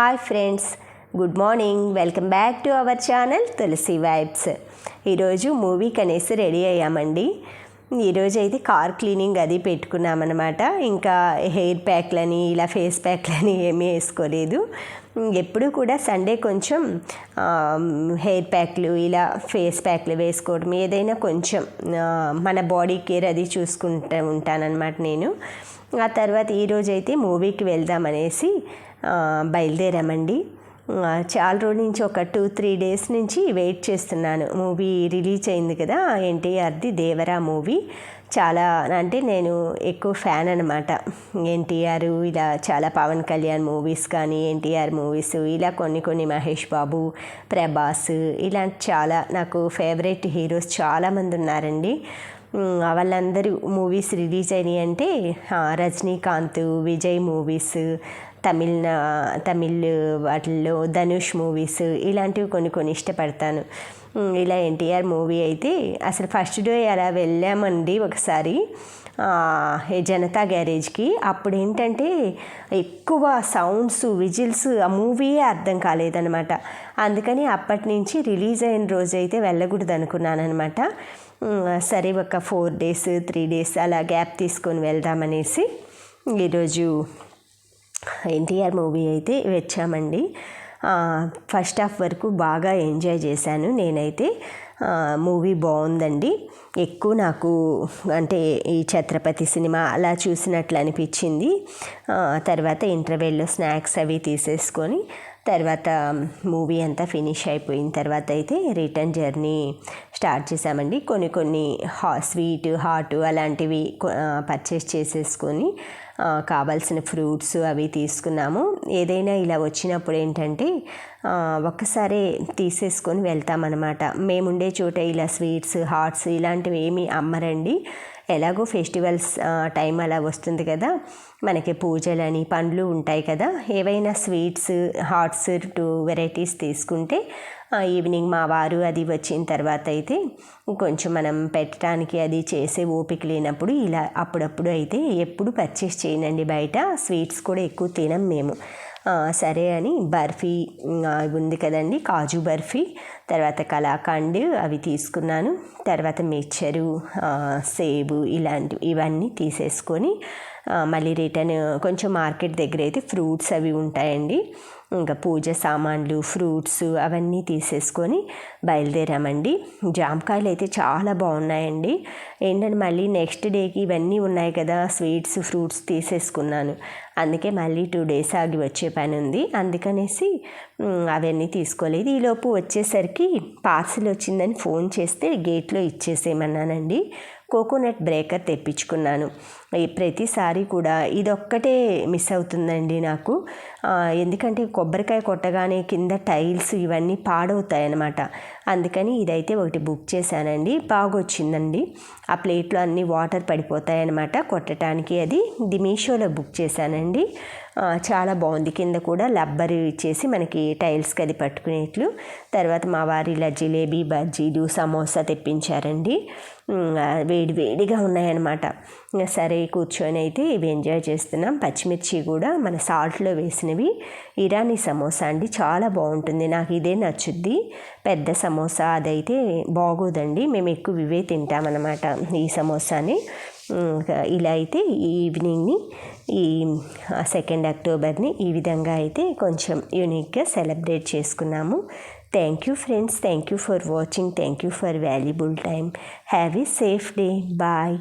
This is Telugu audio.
Hi friends good morning. Welcome back to our channel Tulasi vibes. ఈరోజు మూవీకి అనేసి రెడీ అయ్యామండి. ఈరోజు అయితే కార్ క్లీనింగ్ అది పెట్టుకున్నామన్నమాట. ఇంకా హెయిర్ ప్యాక్లని ఇలా ఫేస్ ప్యాక్లని ఏమీ వేసుకోలేదు. ఎప్పుడు కూడా సండే కొంచెం హెయిర్ ప్యాక్లు ఇలా ఫేస్ ప్యాక్లు వేసుకోవడం ఏదైనా కొంచెం మన బాడీ కేర్ అది చూసుకుంటూ ఉంటానన్నమాట నేను. ఆ తర్వాత ఈరోజైతే మూవీకి వెళ్దామనేసి బయలుదేరామండి. చాలా రోజుల నుంచి ఒక టూ త్రీ డేస్ నుంచి వెయిట్ చేస్తున్నాను. మూవీ రిలీజ్ అయింది కదా ఎన్టీఆర్ది దేవరా మూవీ. చాలా అంటే నేను ఎక్కువ ఫ్యాన్ అనమాట ఎన్టీఆర్ ఇలా చాలా పవన్ కళ్యాణ్ మూవీస్ కానీ ఎన్టీఆర్ మూవీస్ ఇలా కొన్ని కొన్ని మహేష్ బాబు ప్రభాస్ ఇలాంటి చాలా నాకు ఫేవరెట్ హీరోస్ చాలామంది ఉన్నారండి. వాళ్ళందరూ మూవీస్ రిలీజ్ అయినాయి అంటే రజనీకాంత్ విజయ్ మూవీస్ తమిళ తమిళ్ వాటిల్లో ధనుష్ మూవీస్ ఇలాంటివి కొన్ని కొన్ని ఇష్టపడతాను. ఇలా ఎన్టీఆర్ మూవీ అయితే అసలు ఫస్ట్ డే అలా వెళ్ళామండి ఒకసారి. జనతా గ్యారేజ్కి. అప్పుడు ఏంటంటే ఎక్కువ సౌండ్స్ విజిల్స్ ఆ మూవీయే అర్థం కాలేదనమాట అందుకని అప్పటి నుంచి రిలీజ్ అయిన రోజు అయితే వెళ్ళకూడదు అనుకున్నాను అనమాట సరే ఒక ఫోర్ డేస్ త్రీ డేస్ అలా గ్యాప్ తీసుకొని వెళ్దామనేసి ఈరోజు ఎన్టీఆర్ మూవీ అయితే వచ్చామండి. ఫస్ట్ హాఫ్ వరకు బాగా ఎంజాయ్ చేశాను నేనైతే. మూవీ బాగుందండి. ఎక్కువ నాకు అంటే ఈ ఛత్రపతి సినిమా అలా చూసినట్లు అనిపించింది. తర్వాత ఇంటర్వెల్లో స్నాక్స్ అవి తీసేసుకొని తర్వాత మూవీ అంతా ఫినిష్ అయిపోయిన తర్వాత అయితే రిటర్న్ జర్నీ స్టార్ట్ చేసామండి కొన్ని కొన్ని హా స్వీట్ హాట్ అలాంటివి పర్చేస్ చేసేసుకొని కావాల్సిన ఫ్రూట్స్ అవి తీసుకున్నాము. ఏదైనా ఇలా వచ్చినప్పుడు ఏంటంటే ఆ, ఒక్కసారే తీసేసుకొని వెళ్తామన్నమాట. మేముండే చోట ఇలా స్వీట్స్ హాట్స్ ఇలాంటివి ఏమీ అమ్మరండి. ఎలాగో ఫెస్టివల్స్ టైం అలా వస్తుంది కదా. మనకి పూజలని పండ్లు ఉంటాయి కదా. ఏవైనా స్వీట్స్ హాట్స్ టూ వెరైటీస్ తీసుకుంటే ఈవినింగ్ మా వారు అది వచ్చిన తర్వాత అయితే కొంచెం మనం పెట్టడానికి అది చేసే ఓపిక లేనప్పుడు ఇలా అప్పుడప్పుడు అయితే ఎప్పుడు పర్చేస్ చేయనండి బయట. స్వీట్స్ కూడా ఎక్కువ తినం మేము. సరే అని బర్ఫీ ఉంది కదండి కాజు బర్ఫీ తర్వాత కలాకండ్ అవి తీసుకున్నాను. తర్వాత మిక్చరు సేబు ఇలాంటివి ఇవన్నీ తీసేసుకొని మళ్ళీ రిటర్న్ కొంచెం మార్కెట్ దగ్గర అయితే ఫ్రూట్స్ అవి ఉంటాయండి. ఇంకా పూజ సామాన్లు ఫ్రూట్స్ అవన్నీ తీసేసుకొని బయలుదేరామండి. జామకాయలు అయితే చాలా బాగున్నాయండి. ఏంటంటే మళ్ళీ నెక్స్ట్ డేకి ఇవన్నీ ఉన్నాయి కదా స్వీట్స్ ఫ్రూట్స్ తీసేసుకున్నాను. అందుకే మళ్ళీ టూ డేస్ ఆగి వచ్చే పని ఉంది. అందుకనేసి అవన్నీ తీసుకోలేదు. ఈలోపు వచ్చేసరికి పార్సిల్ వచ్చిందని ఫోన్ చేస్తే గేట్లో ఇచ్చేసేయమన్నానండి. కోకోనట్ బ్రేకర్ తెప్పించుకున్నాను. ప్రతిసారి కూడా ఇదొక్కటే మిస్ అవుతుందండి నాకు. ఎందుకంటే కొబ్బరికాయ కొట్టగానే కింద టైల్స్ ఇవన్నీ పాడవుతాయన్నమాట. అందుకని ఇదైతే ఒకటి బుక్ చేశానండి. బాగా వచ్చిందండి ఆ ప్లేట్లో అన్ని వాటర్ పడిపోతాయన్నమాట కొట్టడానికి అది ఇది మీషోలో బుక్ చేశానండి. చాలా బాగుంది. కింద కూడా లబ్బరి ఇచ్చేసి మనకి టైల్స్కి అది పట్టుకునేట్లు. తర్వాత మా వారి ఇలా జిలేబీ బజ్జీలు సమోసా తెప్పించారండి. వేడి వేడిగా ఉన్నాయన్నమాట. సరే కూర్చొని అయితే ఇవి ఎంజాయ్ చేస్తున్నాం. పచ్చిమిర్చి కూడా మన సాల్ట్లో వేసినవి. ఇరానీ సమోసా అండి చాలా బాగుంటుంది. నాకు ఇదే నచ్చుద్ది. పెద్ద సమోసా అదైతే బాగోదండి. మేము ఎక్కువ ఇవే తింటామన్నమాట ఈ సమోసాని. ఇలా అయితే ఈ ఈవినింగ్ని ఈ సెకండ్ అక్టోబర్ని ఈ విధంగా అయితే కొంచెం యూనిక్గా సెలబ్రేట్ చేసుకున్నాము. Thank you friends thank you for watching thank you for valuable time have a safe day bye